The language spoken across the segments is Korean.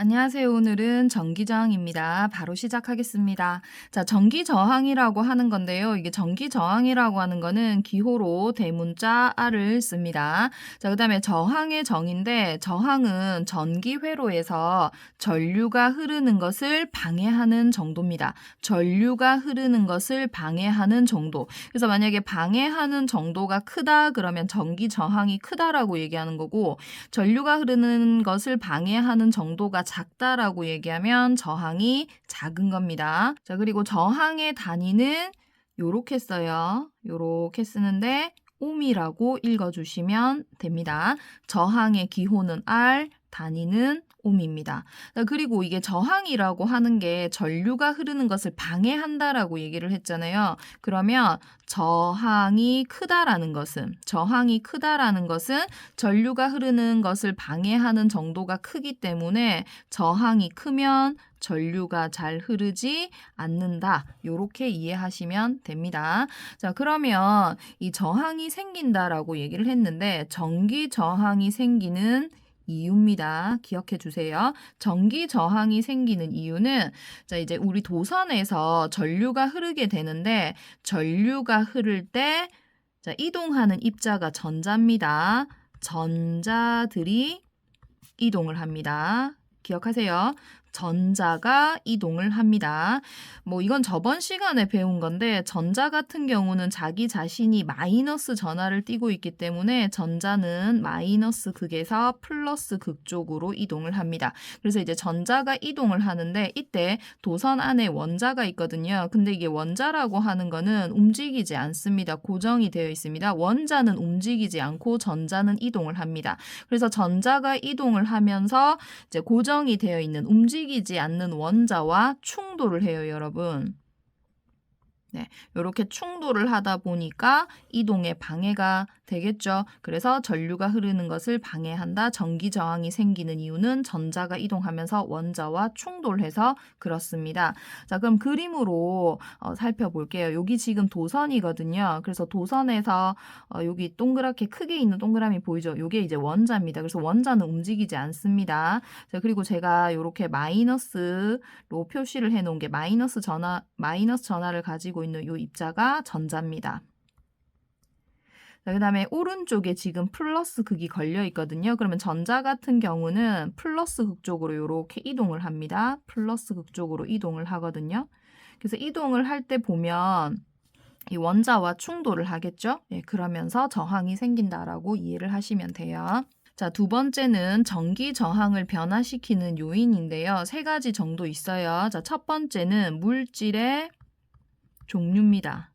안녕하세요. 오늘은 전기저항입니다. 바로 시작하겠습니다. 자, 전기저항이라고 하는 건데요. 이게 전기저항이라고 하는 거는 기호로 대문자 R을 씁니다. 자, 그 다음에 저항의 정인데, 저항은 전기회로에서 전류가 흐르는 것을 방해하는 정도입니다. 전류가 흐르는 것을 방해하는 정도. 그래서 만약에 방해하는 정도가 크다, 그러면 전기저항이 크다라고 얘기하는 거고, 전류가 흐르는 것을 방해하는 정도가 작다라고 얘기하면 저항이 작은 겁니다. 자, 그리고 저항의 단위는 요렇게 써요. 요렇게 쓰는데 옴이라고 읽어주시면 됩니다. 저항의 기호는 R, 단위는 옴입니다. 그리고 이게 저항이라고 하는 게 전류가 흐르는 것을 방해한다라고 얘기를 했잖아요. 그러면 저항이 크다라는 것은 저항이 크다라는 것은 전류가 흐르는 것을 방해하는 정도가 크기 때문에 저항이 크면 전류가 잘 흐르지 않는다. 이렇게 이해하시면 됩니다. 자, 그러면 이 저항이 생긴다라고 얘기를 했는데 전기 저항이 생기는 이유입니다. 기억해 주세요. 전기 저항이 생기는 이유는 자 이제 우리 도선에서 전류가 흐르게 되는데 전류가 흐를 때 자, 이동하는 입자가 전자입니다. 전자들이 이동을 합니다. 기억하세요. 전자가 이동을 합니다. 뭐 이건 저번 시간에 배운 건데 전자 같은 경우는 자기 자신이 마이너스 전하를 띠고 있기 때문에 전자는 마이너스 극에서 플러스 극 쪽으로 이동을 합니다. 그래서 이제 전자가 이동을 하는데 이때 도선 안에 원자가 있거든요. 근데 이게 원자라고 하는 거는 움직이지 않습니다. 고정이 되어 있습니다. 원자는 움직이지 않고 전자는 이동을 합니다. 그래서 전자가 이동을 하면서 이제 고정이 되어 있는 움직 움직이지 않는 원자와 충돌을 해요, 여러분. 네, 이렇게 충돌을 하다 보니까 이동에 방해가 되겠죠. 그래서 전류가 흐르는 것을 방해한다. 전기 저항이 생기는 이유는 전자가 이동하면서 원자와 충돌해서 그렇습니다. 자, 그럼 그림으로 어, 살펴볼게요. 여기 지금 도선이거든요. 그래서 도선에서 어, 여기 동그랗게 크게 있는 동그라미 보이죠? 이게 이제 원자입니다. 그래서 원자는 움직이지 않습니다. 자, 그리고 제가 이렇게 마이너스로 표시를 해 놓은 게 마이너스 전화 마이너스 전화를 가지고 있는 이 입자가 전자입니다. 그 다음에 오른쪽에 지금 플러스 극이 걸려 있거든요. 그러면 전자 같은 경우는 플러스 극 쪽으로 이렇게 이동을 합니다. 플러스 극 쪽으로 이동을 하거든요. 그래서 이동을 할 때 보면 이 원자와 충돌을 하겠죠. 예, 그러면서 저항이 생긴다라고 이해를 하시면 돼요. 자, 두 번째는 전기 저항을 변화시키는 요인인데요. 세 가지 정도 있어요. 자, 첫 번째는 물질의 종류입니다.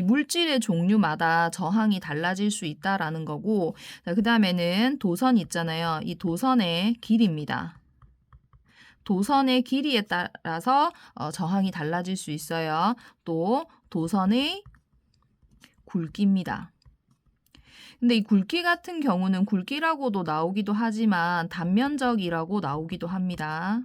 물질의 종류마다 저항이 달라질 수 있다라는 거고, 그 다음에는 도선 있잖아요. 이 도선의 길이입니다. 도선의 길이에 따라서 어, 저항이 달라질 수 있어요. 또 도선의 굵기입니다. 근데 이 굵기 같은 경우는 굵기라고도 나오기도 하지만 단면적이라고 나오기도 합니다.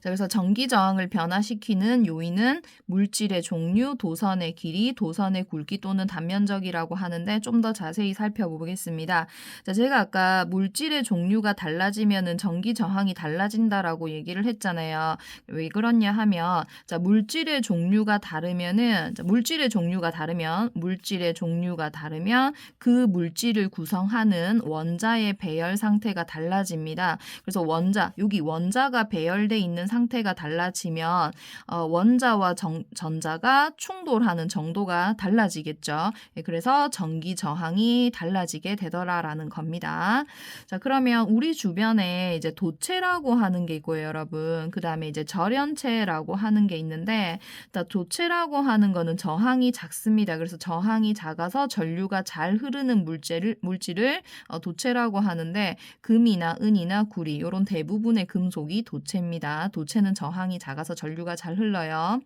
자, 그래서 전기 저항을 변화시키는 요인은 물질의 종류, 도선의 길이, 도선의 굵기 또는 단면적이라고 하는데 좀 더 자세히 살펴보겠습니다. 자, 제가 아까 물질의 종류가 달라지면은 전기 저항이 달라진다라고 얘기를 했잖아요. 왜 그러냐 하면 자, 물질의 종류가 다르면은 자, 물질의 종류가 다르면 물질의 종류가 다르면 그 물질을 구성하는 원자의 배열 상태가 달라집니다. 그래서 원자, 여기 원자가 배열돼 있는 상태가 달라지면 어, 원자와 정, 전자가 충돌하는 정도가 달라지겠죠. 예, 그래서 전기 저항이 달라지게 되더라라는 겁니다. 자, 그러면 우리 주변에 이제 도체라고 하는 게 있고요, 여러분. 그 다음에 이제 절연체라고 하는 게 있는데, 자, 도체라고 하는 거는 저항이 작습니다. 그래서 저항이 작아서 전류가 잘 흐르는 물질을, 물질을 어, 도체라고 하는데, 금이나 은이나 구리, 이런 대부분의 금속이 도체입니다. 도 체는 저항이 작아서 전류가 잘 흘러요.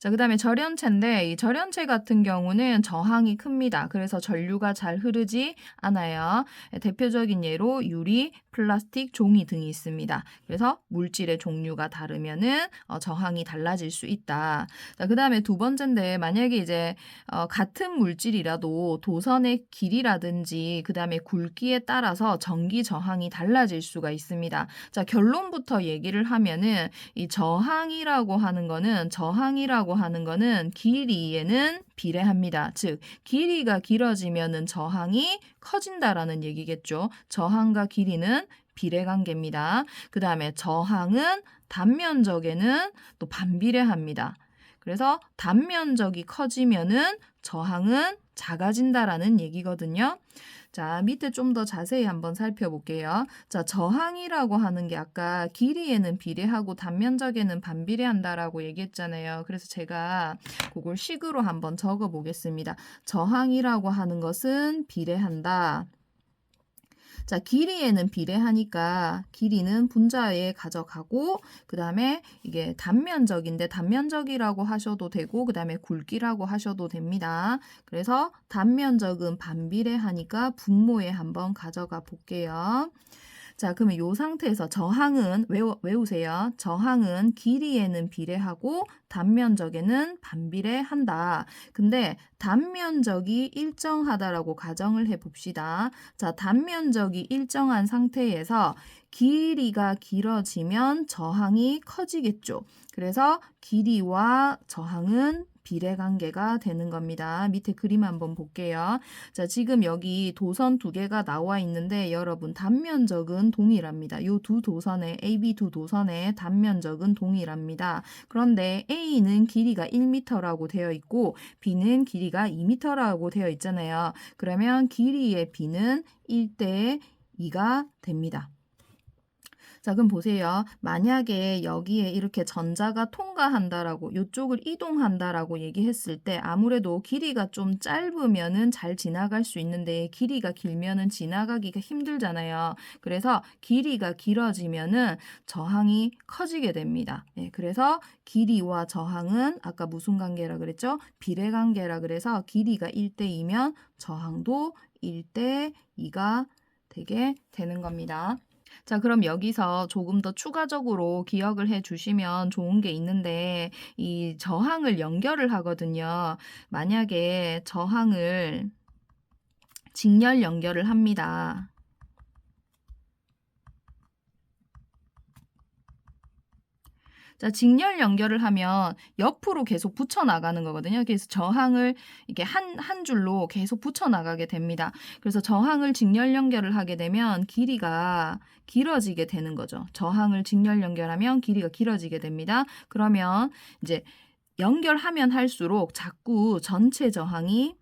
자, 그 다음에 절연체인데 이 절연체 같은 경우는 저항이 큽니다. 그래서 전류가 잘 흐르지 않아요. 대표적인 예로 유리, 플라스틱, 종이 등이 있습니다. 그래서 물질의 종류가 다르면은 어, 저항이 달라질 수 있다. 자, 그 다음에 두 번째인데 만약에 이제 어, 같은 물질이라도 도선의 길이라든지 그 다음에 굵기에 따라서 전기 저항이 달라질 수가 있습니다. 자, 결론부터 얘기를 하면은 이 저항이라고 하는 거는 저항 이라고 하는 거는 길이에는 비례합니다. 즉 길이가 길어지면은 저항이 커진다라는 얘기겠죠. 저항과 길이는 비례 관계입니다. 그 다음에 저항은 단면적에는 또 반비례합니다. 그래서 단면적이 커지면은 저항은 작아진다라는 얘기거든요. 자, 밑에 좀 더 자세히 한번 살펴볼게요. 자, 저항이라고 하는 게 아까 길이에는 비례하고 단면적에는 반비례한다라고 얘기했잖아요. 그래서 제가 그걸 식으로 한번 적어 보겠습니다. 저항이라고 하는 것은 비례한다. 자, 길이에는 비례하니까 길이는 분자에 가져가고 그 다음에 이게 단면적인데 단면적이라고 하셔도 되고 그 다음에 굵기라고 하셔도 됩니다. 그래서 단면적은 반비례하니까 분모에 한번 가져가 볼게요. 자, 그러면 이 상태에서 저항은 외우, 외우세요. 저항은 길이에는 비례하고 단면적에는 반비례한다. 근데 단면적이 일정하다라고 가정을 해 봅시다. 자, 단면적이 일정한 상태에서 길이가 길어지면 저항이 커지겠죠. 그래서 길이와 저항은 비례 관계가 되는 겁니다. 밑에 그림 한번 볼게요. 자, 지금 여기 도선 두 개가 나와 있는데 여러분 단면적은 동일합니다. 이두 도선의 AB 두 도선의 단면적은 동일합니다. 그런데 A는 길이가 1m라고 되어 있고 B는 길이가 2m라고 되어 있잖아요. 그러면 길이의 B는 1대 2가 됩니다. 자, 그럼 보세요. 만약에 여기에 이렇게 전자가 통과한다라고, 이쪽을 이동한다라고 얘기했을 때 아무래도 길이가 좀 짧으면은 잘 지나갈 수 있는데 길이가 길면은 지나가기가 힘들잖아요. 그래서 길이가 길어지면은 저항이 커지게 됩니다. 예, 그래서 길이와 저항은 아까 무슨 관계라 그랬죠? 비례 관계라 그래서 길이가 1대2면 저항도 1대2가 되게 되는 겁니다. 자, 그럼 여기서 조금 더 추가적으로 기억을 해 주시면 좋은 게 있는데, 이 저항을 연결을 하거든요. 만약에 저항을 직렬 연결을 합니다. 자, 직렬 연결을 하면 옆으로 계속 붙여 나가는 거거든요. 그래서 저항을 이렇게 한, 한 줄로 계속 붙여 나가게 됩니다. 그래서 저항을 직렬 연결을 하게 되면 길이가 길어지게 되는 거죠. 저항을 직렬 연결하면 길이가 길어지게 됩니다. 그러면 이제 연결하면 할수록 자꾸 전체 저항이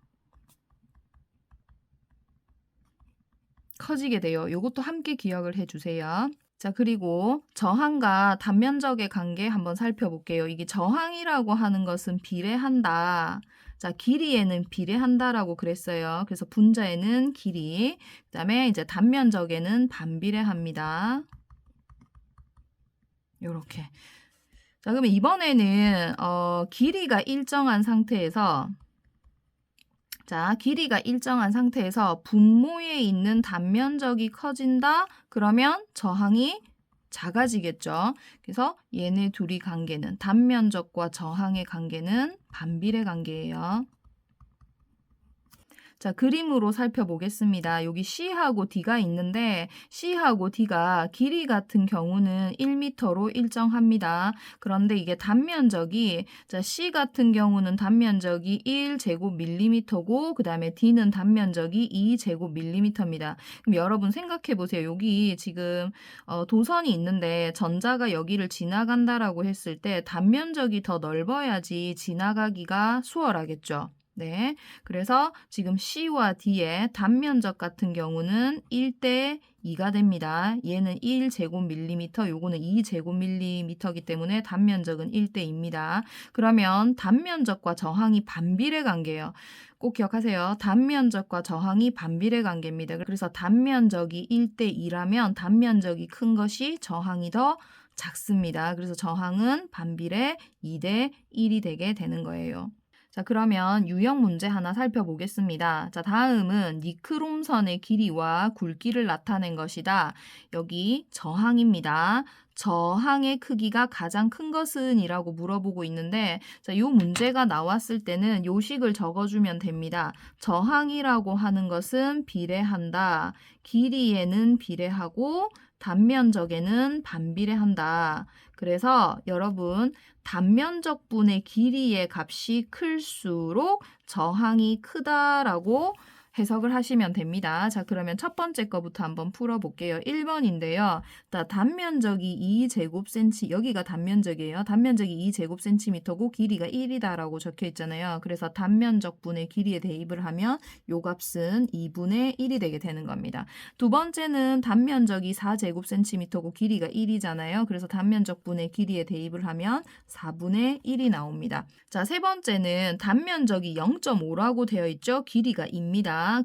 커지게 돼요. 이것도 함께 기억을 해 주세요. 자, 그리고 저항과 단면적의 관계 한번 살펴볼게요. 이게 저항이라고 하는 것은 비례한다. 자, 길이에는 비례한다라고 그랬어요. 그래서 분자에는 길이, 그 다음에 이제 단면적에는 반비례합니다. 요렇게. 자, 그러면 이번에는, 어, 길이가 일정한 상태에서 자, 길이가 일정한 상태에서 분모에 있는 단면적이 커진다? 그러면 저항이 작아지겠죠. 그래서 얘네 둘이 관계는 단면적과 저항의 관계는 반비례 관계예요. 자, 그림으로 살펴보겠습니다. 여기 C하고 D가 있는데 C하고 D가 길이 같은 경우는 1m로 일정합니다. 그런데 이게 단면적이 자, C 같은 경우는 단면적이 1제곱밀리미터고 그 다음에 D는 단면적이 2제곱밀리미터입니다. 그럼 여러분 생각해 보세요. 여기 지금 어, 도선이 있는데 전자가 여기를 지나간다라고 했을 때 단면적이 더 넓어야지 지나가기가 수월하겠죠. 네. 그래서 지금 C와 D의 단면적 같은 경우는 1대 2가 됩니다. 얘는 1제곱밀리미터, 요거는 2제곱밀리미터이기 때문에 단면적은 1대 2입니다. 그러면 단면적과 저항이 반비례 관계예요. 꼭 기억하세요. 단면적과 저항이 반비례 관계입니다. 그래서 단면적이 1대 2라면 단면적이 큰 것이 저항이 더 작습니다. 그래서 저항은 반비례 2대 1이 되게 되는 거예요. 자, 그러면 유형 문제 하나 살펴보겠습니다. 자, 다음은 니크롬선의 길이와 굵기를 나타낸 것이다. 여기 저항입니다. 저항의 크기가 가장 큰 것은 이라고 물어보고 있는데 자, 요 문제가 나왔을 때는 요식을 적어주면 됩니다. 저항이라고 하는 것은 비례한다. 길이에는 비례하고 단면적에는 반비례한다. 그래서 여러분 단면적분의 길이의 값이 클수록 저항이 크다라고 해석을 하시면 됩니다. 자, 그러면 첫 번째 거부터 한번 풀어볼게요. 1번인데요. 자, 단면적이 2제곱센치, 여기가 단면적이에요. 단면적이 2제곱센티미터고 길이가 1이다라고 적혀 있잖아요. 그래서 단면적분의 길이에 대입을 하면 요 값은 2분의 1이 되게 되는 겁니다. 두 번째는 단면적이 4제곱센티미터고 길이가 1이잖아요. 그래서 단면적분의 길이에 대입을 하면 4분의 1이 나옵니다. 자, 세 번째는 단면적이 0.5라고 되어 있죠. 길이가 2입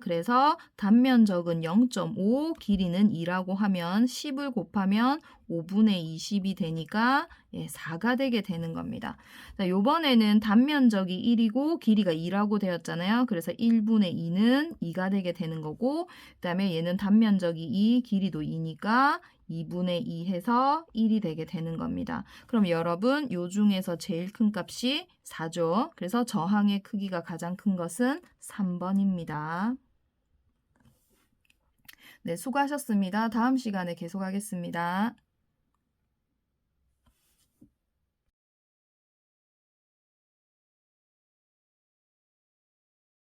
그래서 단면적은 0.5, 길이는 2라고 하면 10을 곱하면 5분의 20이 되니까 예, 4가 되게 되는 겁니다. 자, 요번에는 단면적이 1이고 길이가 2라고 되었잖아요. 그래서 1분의 2는 2가 되게 되는 거고 그다음에 얘는 단면적이 2, 길이도 2니까 2분의 2 해서 1이 되게 되는 겁니다. 그럼 여러분 요 중에서 제일 큰 값이 4죠. 그래서 저항의 크기가 가장 큰 것은 3번입니다. 네, 수고하셨습니다. 다음 시간에 계속하겠습니다.